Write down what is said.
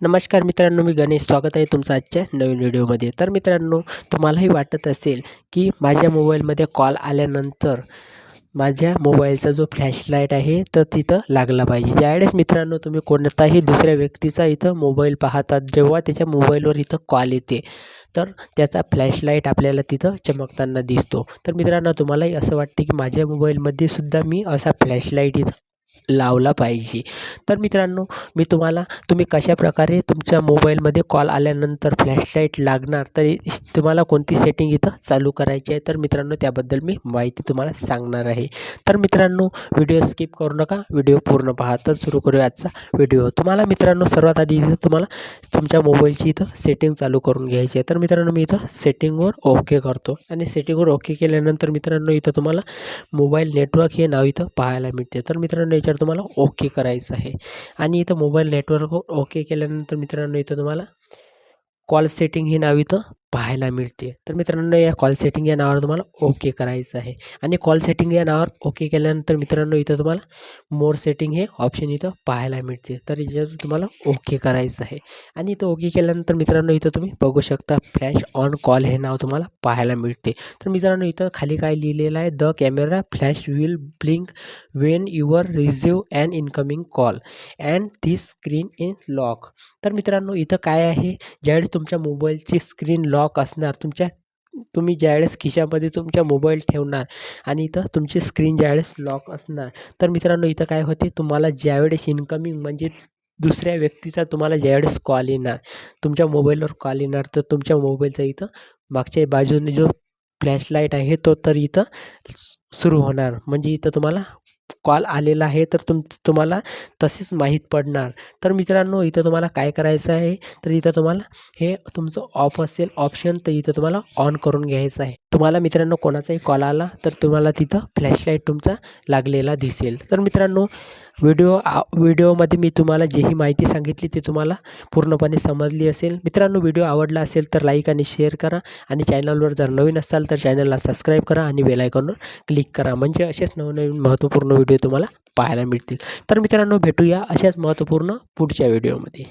नमस्कार मित्रांनो मी गणेश. स्वागत आहे तुमचं आजच्या नवीन व्हिडिओमध्ये. तर मित्रांनो तुम्हालाही वाटत असेल की माझ्या मोबाईलमध्ये कॉल आल्यानंतर माझ्या मोबाईलचा जो फ्लॅशलाईट आहे तर तिथं लागला पाहिजे. ज्यावेळेस मित्रांनो तुम्ही कोणताही दुसऱ्या व्यक्तीचा इथं मोबाईल पाहतात जेव्हा त्याच्या मोबाईलवर इथं कॉल येते तर त्याचा फ्लॅशलाईट आपल्याला तिथं चमकताना दिसतो. तर मित्रांनो तुम्हालाही असं वाटते की माझ्या मोबाईलमध्ये सुद्धा मी असा फ्लॅशलाईट इथं लावला पाहिजे. तर मित्रांनो मी तुम्हाला तुम्ही कशाप्रकारे तुमच्या मोबाईलमध्ये कॉल आल्यानंतर फ्लॅशलाईट लागणार तरी तुम्हाला कोणती सेटिंग इथं चालू करायची आहे तर मित्रांनो त्याबद्दल मी माहिती तुम्हाला सांगणार आहे. तर मित्रांनो व्हिडिओ स्किप करू नका व्हिडिओ पूर्ण पहा. तर सुरू करूया आजचा व्हिडिओ. तुम्हाला मित्रांनो सर्वात आधी इथं तुम्हाला तुमच्या मोबाईलची इथं सेटिंग चालू करून घ्यायची आहे. तर मित्रांनो मी इथं सेटिंगवर ओके करतो आणि सेटिंगवर ओके केल्यानंतर मित्रांनो इथं तुम्हाला मोबाईल नेटवर्क हे नाव इथं पाहायला मिळते. तर मित्रांनो याच्यावर तुम्हाला ओके करायचं आहे. आणि इथं मोबाईल नेटवर्क ओके केल्यानंतर मित्रांनो इथं तुम्हाला कॉल सेटिंग हे नाव इथं पाहायला मिळते. तर मित्रांनो या कॉल सेटिंग या नावावर तुम्हाला ओके करायचं आहे. आणि कॉल सेटिंग या नावावर ओके केल्यानंतर मित्रांनो इथं तुम्हाला मोर सेटिंग हे ऑप्शन इथं पाहायला मिळते. तर याच्यावर तुम्हाला ओके करायचं आहे. आणि इथं ओके केल्यानंतर मित्रांनो इथं तुम्ही बघू शकता फ्लॅश ऑन कॉल हे नाव तुम्हाला पाहायला मिळते. तर मित्रांनो इथं खाली काय लिहिलेलं आहे? The camera flash will blink when your receive and incoming call and this screen in lock तर मित्रांनो इथं काय आहे? ज्यावेळेस तुमच्या मोबाईलची स्क्रीन लॉक लॉक असणार तुमच्या तुम्ही ज्यावेळेस खिशामध्ये तुमच्या मोबाईल ठेवणार आणि इथं तुमची स्क्रीन ज्यावेळेस लॉक असणार तर मित्रांनो इथं काय होते तुम्हाला ज्यावेळेस इन्कमिंग म्हणजे दुसऱ्या व्यक्तीचा तुम्हाला ज्यावेळेस कॉल येणार तुमच्या मोबाईलवर कॉल येणार तर तुमच्या मोबाईलचा इथं मागच्या बाजूने जो फ्लॅशलाईट आहे तो तर इथं सुरू होणार. म्हणजे इथं तुम्हाला कॉल आलेला आहे तर तुम तुम्हाला तसेच माहीत पडणार. तर मित्रांनो इथं तुम्हाला काय करायचं आहे? तर इथं तुम्हाला हे तुमचं ऑफ असेल ऑप्शन तर इथं तुम्हाला ऑन करून घ्यायचं आहे. तुम्हाला मित्रांनो कोणाचाही कॉल आला तर तुम्हाला तिथं फ्लॅशलाईट तुमचा लागलेला दिसेल. तर मित्रांनो व्हिडिओ आ व्हिडिओमध्ये मी तुम्हाला जेही माहिती सांगितली ती तुम्हाला पूर्णपणे समजली असेल. मित्रांनो व्हिडिओ आवडला असेल तर लाईक आणि शेअर करा आणि चॅनलवर जर नवीन असाल तर चॅनलला सबस्क्राईब करा आणि बेलायकॉनवर क्लिक करा. म्हणजे असेच नवनवीन महत्त्वपूर्ण व्हिडिओ तुम्हाला पाहायला मिळतील. तर मित्रांनो भेटूया अशाच महत्त्वपूर्ण पुढच्या व्हिडिओमध्ये.